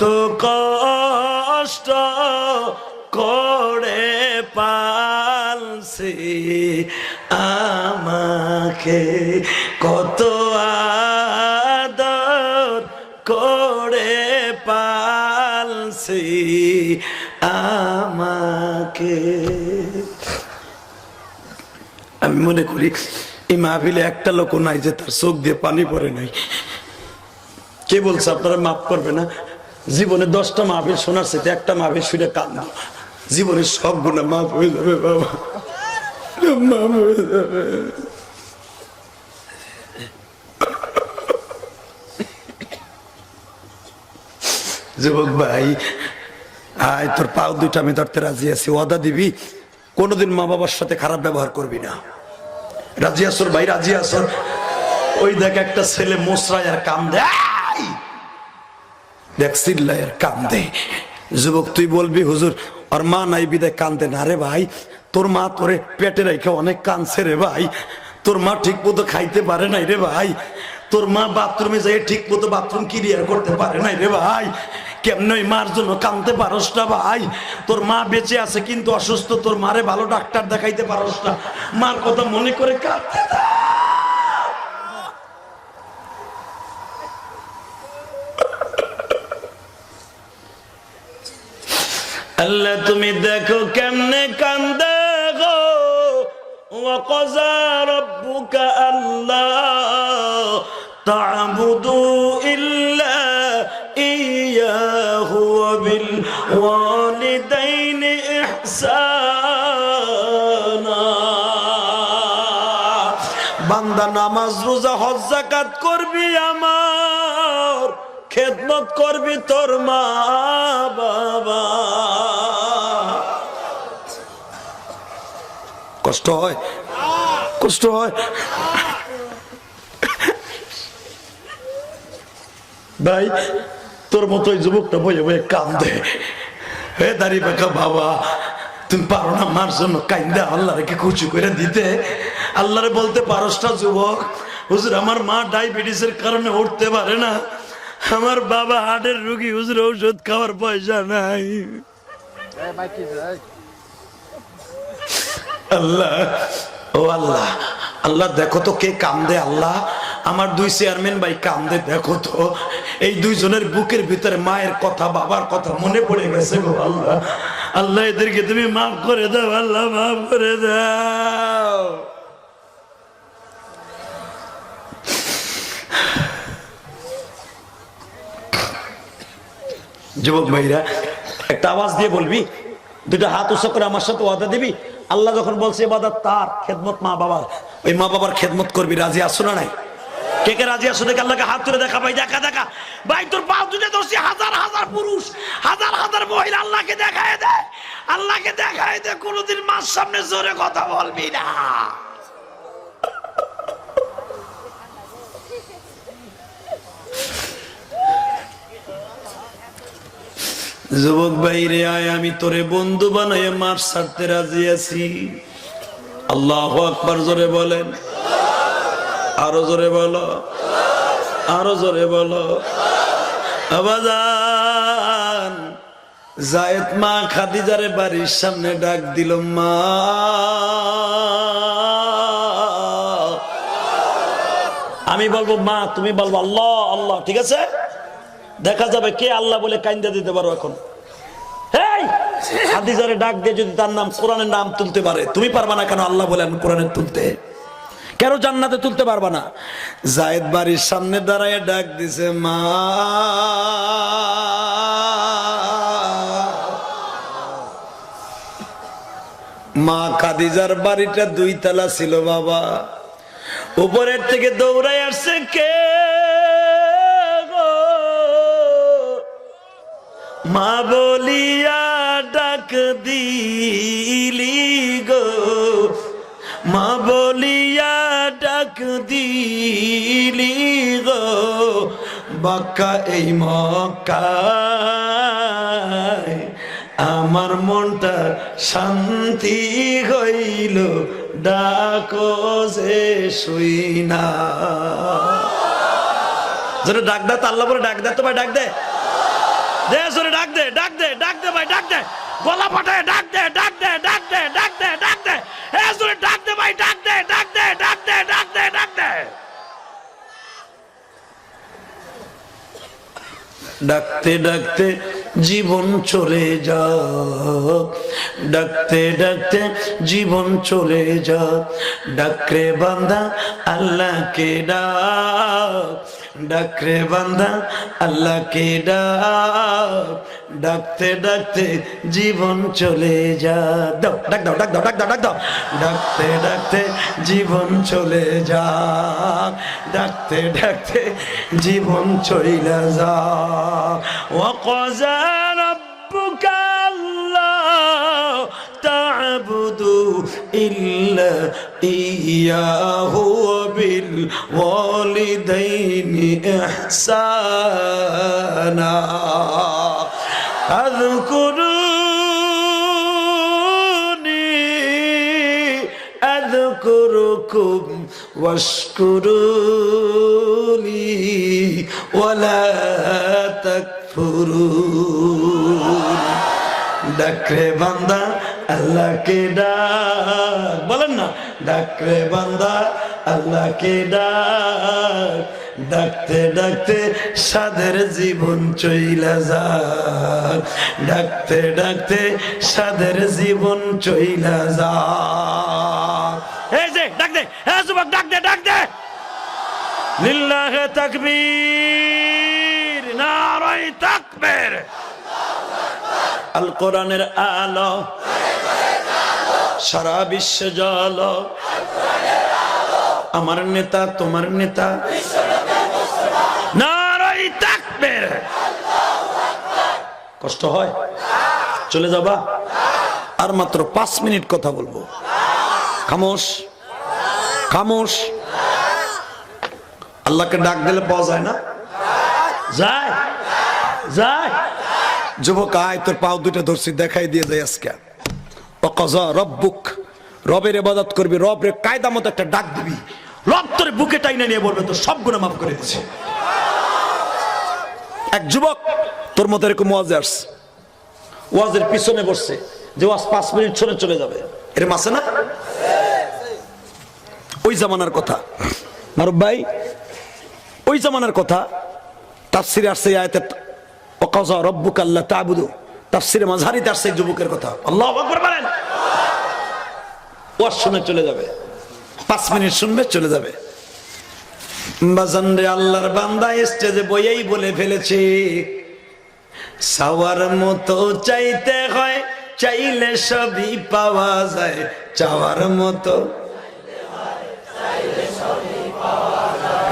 কত কষ্ট করে পালছে আমাকে, কত আদর করে পালছে আমাকে। আমি মনে করি, এই মাহফিলে একটা লোক নাই যে তার চোখ দিয়ে পানি পড়ে নাই। কে বলছে আপনারা মাফ করবে না? জীবনে দশটা মাহফিল শোনার সাথে একটা মাহফিল শুনে কান্না। জীবনের সব গুণা মাফ হয়ে যাবে, বাবা। মাফ হয়ে যাবে। যুবক ভাই, আয়, তোর পাও দুইটা আমি ধরতে রাজি আছি। ওয়াদা দিবি, কোনোদিন মা বাবার সাথে খারাপ ব্যবহার করবি না। রাজি আসর ভাই, রাজি আসর ওই দেখ একটা ছেলে মোসরায় আর কাম দে আই! দেখ চিল্লায় আর কাম যুবক, তুই বলবি, হুজুর, আর মা নাই বিদায় কান্দে না রে ভাই। তোর মা তোরে পেটে রেখে অনেক কানছে রে ভাই। তোর মা ঠিক মতো খাইতে পারে নাই রে ভাই। তোর মা বাথরুমে যাই ঠিক মতো বাথরুম ক্লিয়ার করতে পারে নাই রে ভাই। কেমন মার জন্য কানতে পারস না ভাই? তোর মা বেঁচে আছে কিন্তু অসুস্থ, তোর মারে ভালো ডাক্তার দেখাইতে পারস না। মার কথা মনে করে কাঁদতে আল্লাহ তুমি দেখো কেমনে কান্দে গো وقضى ربك ألا تعبدوا إلا إياه وبالوالدين إحسانا বান্দা নামাজ রোজা হজ জাকাত করবি আমার খেদমত করবি তোর মা বাবা। কষ্ট হয়? কষ্ট হয়? ভাই তোর মতো যুবকটা বয়ে বয়ে কান্দে। হে দাড়ি পাকা বাবা তুমি পারো না মার জন্য কান্দে আল্লাহরে কি কুচু করে দিতে? আল্লাহরে বলতে পারস না যুবক হুজুর আমার মা ডায়াবেটিসের কারণে উঠতে পারে না। আমার বাবা হার্টের রুগী হুজুর ঔষধ খাওয়ার পয়সা নাই। আল্লাহ ও আল্লাহ আল্লাহ দেখো তো কে কান্দে আল্লাহ। আমার দুই চেয়ারম্যান ভাই কান্দে দেখো তো। এই দুইজনের বুকের ভিতরে মায়ের কথা বাবার কথা মনে পড়ে গেছে গো আল্লাহ। আল্লাহ এদেরকে তুমি মাফ করে দাও আল্লাহ মাফ করে দাও। যুবক ভাইরা, একটা আওয়াজ দিয়ে বলবি দুটা হাত উৎস করে আমার সাথে ওয়াদা দিবি? আল্লাহ যখন বলছে এবাদত তার, খেদমত মা বাবার। ওই মা বাবার খেদমত করবি, রাজি আসো না নাই? কে কে রাজি আসো আল্লাহকে দেখা ভাই, দেখা দেখা। ভাই, তোর হাজার হাজার পুরুষ, হাজার হাজার দেখায় দে, আল্লাহকে দেখায় কোনোদিন মার সামনে জোরে কথা বলবি না। যুবক বাইরে আয়, আমি তোরে বন্ধু বানাই মার ছাড়তে রাজি আছি। আল্লাহ আকবার জোরে বলেন। আরও জোরে বলো। আরও জোরে বলো। জায়েদ মা খাদিজারে বাড়ির সামনে ডাক দিল, মা। আমি বলব, মা, তুমি বলব, আল্লাহ আল্লাহ, ঠিক আছে? দেখা যাবে কে আল্লাহ বলে কাইন্দা দিতে পারো এখন। হাদিজারে ডাক দিয়ে যদি তার নাম কোরআনের নাম তুলতে পারে, তুমি পারবা না কেন আল্লাহ বলে কোরআনের তুলতে? কেন জান্নাতে তুলতে পারবা না? জায়েদ বাড়ির সামনে দাঁড়ায় ডাক দিছে, মা! মা খাদিজার বাড়িটা দুই তালা ছিল, বাবা। উপরের থেকে দৌড়াই আসছে কে? মা বলিয়া ডাক দিলি গো। মা বলিয়া ডাক দিলি গো। বাক্কা এই মক্কায় আমার মনটা শান্তি হইল। ডাকো যে শুই না। যেন ডাক দে, তো আল্লাহ বলে ডাক দে তো ভাই ডাক দে দে। ডাক ডাক ডাক ডাক ডাক ডাক ডাক ডাক ডাক ডাক ডাক ডাক ডাক ডাক ডাক ডাকতে ডাকতে জীবন চলে যা ডাকতে ডাকতে জীবন চলে যা ডাকরে বান্দা আল্লাহকে ডাক ডাকরে বান্দা, আল্লাহকে ডাক। ডাকতে ডাকতে জীবন চলে যা। দাও, ডাক দাও ডাক দাও ডাক দাও, ডাক ডাকতে ডাকতে জীবন চলে যা। ডাকতে ডাকতে জীবন চলে যা। ও কজা রব্বুকা আল্লাহ তা'বুদু ইল্লা ইয়াহু। وبالوالدين إحسانا اذكروني أذكركم واشكروا لي ولا تكفرون ডাকরে বান্দা আল্লাহকে ডাক বলেন না ডাকরে বান্দা আল্লাহকে ডাক, ডাকতে ডাকতে সাদের জীবন চইলা যাক। ডাকতে ডাকতে সাদের জীবন চইলা যে, ডাক দে ডাক দে ডাক দে। আলো সারা বিশ্ব জল আমার নেতা, তোমার নেতা। কষ্ট হয়? চলে যাবা? আর মাত্র পাঁচ মিনিট কথা বলব। খামোশ? খামোশ? আল্লাহকে ডাক দিলে পাওয়া যায় না? যায়। যায়। যুবক, আয়, তোর পাও দুইটা ধরছি, দেখাই দিয়ে যায় আজকে। অকজা রব্বুক। রবের ইবাদত করবি, রব রে কায়দা মতো একটা ডাক দিবি। রব তোর বুকে টাইনে নিয়ে বলবে, তোর সব গুণা মাফ করে দিচ্ছে এক যুবক, তোর মতো এরকম ওয়াজে ওয়াজের পিছনে বসছে, যে ওয়াজ পাঁচ মিনিট চলে চলে যাবে। এরম আছে না? ওই জামানার কথা। মারুফ ভাই, ওই জামানার কথা। তাফসিরে আসছে এই আয়াতে ওয়াকাযা রাব্বুকা আল্লা তা'বুদু। তাফসিরে মাঝহারিতে আসছে যুবকের কথা। আল্লাহু বলেন। ওয়াজ শুনে চলে যাবে। পাঁচ মিনিট শুনবে চলে যাবে। বাজান রে আল্লাহর বান্দা স্টেজে বইয়েই বলে ফেলেছে সাওয়ার মতো চাইতে হয় চাইলে সবই পাওয়া যায়। চাওয়ার মতো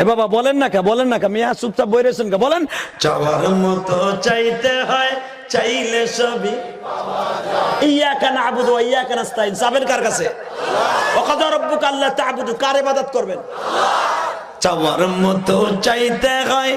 এ বাবা বলেন না কে বলেন না কে মিয়া চুপচাপ বই রয়েছেন কে বলেন। চাওয়ার মতো চাইতে হয় চাইলে সবই ইয়া কেন আবুদু ইয়া কেন আস্তাইন যাবেন কার কাছে? রব্বুক আল্লাহ তাহবুদু কার ইবাদত করবেন? চাওয়ার মতো চাইতে হয়।